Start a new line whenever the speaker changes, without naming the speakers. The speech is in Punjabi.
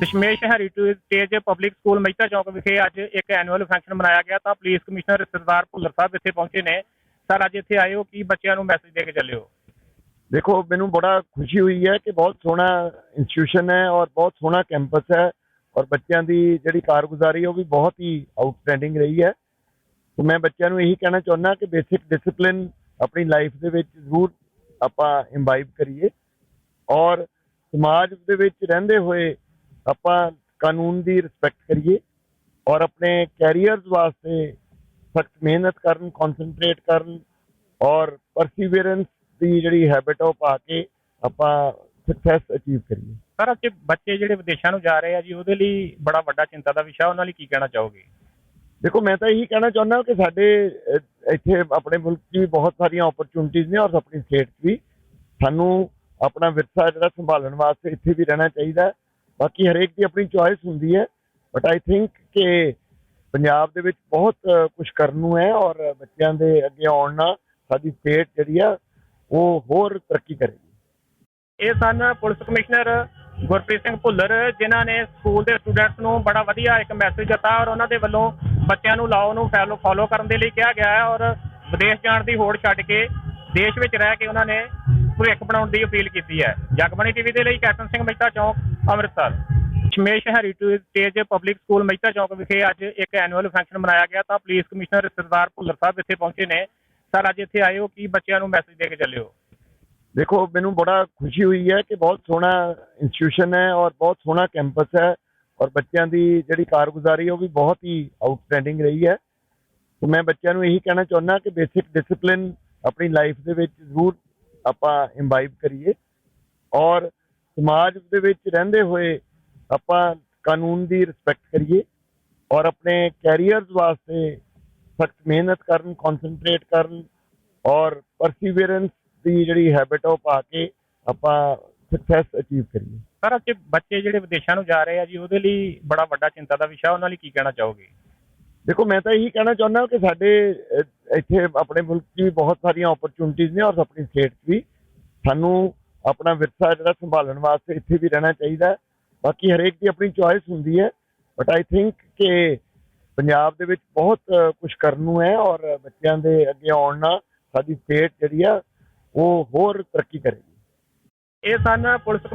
Dashmesh heritage public school Mehta Chowk ਵਿਖੇ ਅੱਜ ਇੱਕ ਐਨੂਅਲ ਫੰਕਸ਼ਨ ਮਨਾਇਆ ਗਿਆ, ਤਾਂ ਪੁਲਿਸ ਕਮਿਸ਼ਨਰ ਸਰਦਾਰ ਭੁੱਲਰ ਸਾਹਿਬ ਇੱਥੇ ਪਹੁੰਚੇ ਨੇ। ਸਰ, ਅੱਜ ਇੱਥੇ ਆਏ ਹੋ, ਕੀ ਬੱਚਿਆਂ ਨੂੰ ਮੈਸੇਜ ਦੇ ਕੇ ਚੱਲਿਓ
ਦੇਖੋ, ਮੈਨੂੰ ਬੜਾ ਖੁਸ਼ੀ ਹੋਈ ਹੈ ਕਿ ਬਹੁਤ ਸੋਹਣਾ ਇੰਸਟੀਟਿਊਸ਼ਨ ਹੈ ਔਰ ਬਹੁਤ ਸੋਹਣਾ ਕੈਂਪਸ ਹੈ ਔਰ ਬੱਚਿਆਂ ਦੀ ਜਿਹੜੀ ਕਾਰਗੁਜ਼ਾਰੀ ਉਹ ਵੀ ਬਹੁਤ ਹੀ ਆਊਟਸਟੈਂਡਿੰਗ ਰਹੀ ਹੈ। ਤੇ ਮੈਂ ਬੱਚਿਆਂ ਨੂੰ ਇਹੀ ਕਹਿਣਾ ਚਾਹੁੰਦਾ ਕਿ ਬੇਸਿਕ ਡਿਸਪਲਿਨ ਆਪਣੀ ਲਾਈਫ ਦੇ ਵਿੱਚ ਜ਼ਰੂਰ ਆਪਾਂ ਇੰਬਾਈਬ ਕਰੀਏ ਔਰ ਸਮਾਜ ਦੇ ਵਿੱਚ ਰਹਿੰਦੇ ਹੋਏ ਆਪਾਂ ਕਾਨੂੰਨ ਦੀ ਰਿਸਪੈਕਟ ਕਰੀਏ ਔਰ ਆਪਣੇ ਕੈਰੀਅਰਸ ਵਾਸਤੇ ਸਖਤ ਮਿਹਨਤ ਕਰਨ ਕਨਸੈਂਟਰੇਟ ਕਰਨ ਔਰ ਪਰਸੀਵਰੈਂਸ ਦੀ ਜਿਹੜੀ ਹੈਬਿਟ ਉਹ ਪਾ ਕੇ ਆਪਾਂ ਸਕਸੈਸ ਅਚੀਵ ਕਰੀਏ।
ਸਰ ਅੱਜ ਬੱਚੇ ਜਿਹੜੇ ਵਿਦੇਸ਼ਾਂ ਨੂੰ ਜਾ ਰਹੇ ਆ ਜੀ ਉਹਦੇ ਲਈ ਬੜਾ ਵੱਡਾ ਚਿੰਤਾ ਦਾ ਵਿਸ਼ਾ ਉਹਨਾਂ ਲਈ ਕੀ ਕਹਿਣਾ ਚਾਹੋਗੇ?
ਦੇਖੋ ਮੈਂ ਤਾਂ ਇਹੀ ਕਹਿਣਾ ਚਾਹੁੰਦਾ ਕਿ ਸਾਡੇ ਇੱਥੇ ਆਪਣੇ ਮੁਲਕ 'ਚ ਵੀ ਬਹੁਤ ਸਾਰੀਆਂ ਓਪਰਚੁਨਿਟੀਆਂ ਨੇ ਔਰ ਆਪਣੀ ਸਟੇਟ 'ਚ ਵੀ। ਸਾਨੂੰ ਆਪਣਾ ਵਿਰਸਾ ਜਿਹੜਾ ਸੰਭਾਲਣ ਵਾਸਤੇ ਇੱਥੇ ਵੀ ਰਹਿਣਾ ਚਾਹੀਦਾ ਹੈ। ਬਾਕੀ ਹਰੇਕ ਦੀ ਆਪਣੀ ਚੁਆਇਸ ਹੁੰਦੀ ਹੈ ਬਟ ਆਈ ਥਿੰਕ ਕਿ ਪੰਜਾਬ ਦੇ ਵਿੱਚ ਬਹੁਤ ਕੁਝ ਕਰਨ ਨੂੰ ਹੈ ਔਰ ਬੱਚਿਆਂ ਦੇ ਅੱਗੇ ਆਉਣ ਨਾਲ ਸਾਡੀ ਸਟੇਟ ਜਿਹੜੀ ਆ, ਉਹ ਹੋਰ ਤਰੱਕੀ ਕਰੇਗੀ।
ਇਹ ਸਨ ਪੁਲਿਸ ਕਮਿਸ਼ਨਰ ਗੁਰਪ੍ਰੀਤ ਸਿੰਘ ਭੁੱਲਰ, ਜਿਨ੍ਹਾਂ ਨੇ ਸਕੂਲ ਦੇ ਸਟੂਡੈਂਟਸ ਨੂੰ ਬੜਾ ਵਧੀਆ ਇੱਕ ਮੈਸੇਜ ਦਿੱਤਾ ਔਰ ਉਹਨਾਂ ਦੇ ਵੱਲੋਂ ਬੱਚਿਆਂ ਨੂੰ ਲਾਓ ਨੂੰ ਫੈਲੋ ਫੋਲੋ ਕਰਨ ਦੇ ਲਈ ਕਿਹਾ ਗਿਆ ਹੈ ਔਰ ਵਿਦੇਸ਼ ਜਾਣ ਦੀ ਹੋੜ ਛੱਡ ਕੇ ਦੇਸ਼ ਵਿੱਚ ਰਹਿ ਕੇ ਉਹਨਾਂ ਨੇ ਭਵਿੱਖ ਬਣਾਉਣ ਦੀ ਅਪੀਲ ਕੀਤੀ ਹੈ। ਜਗਬਾਣੀ ਟੀਵੀ ਦੇ ਲਈ captain Singh Mehta Chowk. Amritsar. Shamesh heritage public school Mehta Chowk ਵਿਖੇ ਅੱਜ ਇੱਕ ਐਨੂਅਲ ਫੰਕਸ਼ਨ ਮਨਾਇਆ ਗਿਆ ਤਾਂ ਪੁਲਿਸ ਕਮਿਸ਼ਨਰ ਸਰਦਾਰ ਭੁੱਲਰ ਸਾਹਿਬ ਇੱਥੇ ਪਹੁੰਚੇ ਨੇ। ਸਰ, ਅੱਜ ਇੱਥੇ ਆਏ ਹੋ, ਕੀ ਬੱਚਿਆਂ ਨੂੰ ਮੈਸੇਜ ਦੇ ਕੇ ਚੱਲਿਓ
ਦੇਖੋ, ਮੈਨੂੰ ਬੜਾ ਖੁਸ਼ੀ ਹੋਈ ਹੈ ਕਿ ਬਹੁਤ ਸੋਹਣਾ ਇੰਸਟੀਟਿਊਸ਼ਨ ਹੈ ਔਰ ਬਹੁਤ ਸੋਹਣਾ ਕੈਂਪਸ ਹੈ ਔਰ ਬੱਚਿਆਂ ਦੀ ਜਿਹੜੀ ਕਾਰਗੁਜ਼ਾਰੀ ਉਹ ਵੀ ਬਹੁਤ ਹੀ ਆਊਟਸਟੈਂਡਿੰਗ ਰਹੀ ਹੈ। ਤੇ ਮੈਂ ਬੱਚਿਆਂ ਨੂੰ ਇਹੀ ਕਹਿਣਾ ਚਾਹੁੰਦਾ ਕਿ ਬੇਸਿਕ ਡਿਸਪਲਿਨ ਆਪਣੀ ਲਾਈਫ ਦੇ ਵਿੱਚ ਜ਼ਰੂਰ ਆਪਾਂ ਇੰਬਾਈਬ ਕਰੀਏ ਔਰ ਸਮਾਜ ਦੇ ਵਿੱਚ ਰਹਿੰਦੇ ਹੋਏ ਆਪਾਂ ਕਾਨੂੰਨ ਦੀ ਰਿਸਪੈਕਟ ਕਰੀਏ ਔਰ ਆਪਣੇ ਕੈਰੀਅਰਸ ਵਾਸਤੇ ਸਖਤ ਮਿਹਨਤ ਕਰਨ ਕਨਸੈਂਟਰੇਟ ਕਰਨ ਔਰ ਪਰਸੀਵਰੈਂਸ ਦੀ ਜਿਹੜੀ ਹੈਬਿਟ ਉਹ ਪਾ ਕੇ ਆਪਾਂ ਸਕਸੈਸ ਅਚੀਵ ਕਰੀਏ।
ਸਰ ਅੱਜ ਬੱਚੇ ਜਿਹੜੇ ਵਿਦੇਸ਼ਾਂ ਨੂੰ ਜਾ ਰਹੇ ਆ ਜੀ ਉਹਦੇ ਲਈ ਬੜਾ ਵੱਡਾ ਚਿੰਤਾ ਦਾ ਵਿਸ਼ਾ ਉਹਨਾਂ ਲਈ ਕੀ ਕਹਿਣਾ ਚਾਹੋਗੇ?
ਦੇਖੋ ਮੈਂ ਤਾਂ ਇਹੀ ਕਹਿਣਾ ਚਾਹੁੰਦਾ ਕਿ ਸਾਡੇ ਇੱਥੇ ਆਪਣੇ ਮੁਲਕ 'ਚ ਵੀ ਬਹੁਤ ਸਾਰੀਆਂ ਓਪਰਚੁਨਿਟੀਆਂ ਨੇ ਔਰ ਆਪਣੀ ਸਟੇਟ 'ਚ ਵੀ। ਸਾਨੂੰ ਆਪਣਾ ਵਿਰਸਾ ਜਿਹੜਾ ਸੰਭਾਲਣ ਵਾਸਤੇ ਇੱਥੇ ਵੀ ਰਹਿਣਾ ਚਾਹੀਦਾ ਬਾਕੀ ਹਰੇਕ ਦੀ ਆਪਣੀ ਚੁਆਇਸ ਹੁੰਦੀ ਹੈ। ਬਟ ਆਈ ਥਿੰਕ ਕਿ ਪੰਜਾਬ ਦੇ ਵਿੱਚ ਬਹੁਤ ਕੁਝ ਕਰਨ ਨੂੰ ਹੈ ਔਰ ਬੱਚਿਆਂ ਦੇ ਅੱਗੇ ਆਉਣ ਨਾਲ ਸਾਡੀ ਸਟੇਟ ਜਿਹੜੀ ਆ, ਉਹ ਹੋਰ ਤਰੱਕੀ ਕਰੇਗੀ।
ਇਹ ਸਨ ਪੁਲਿਸ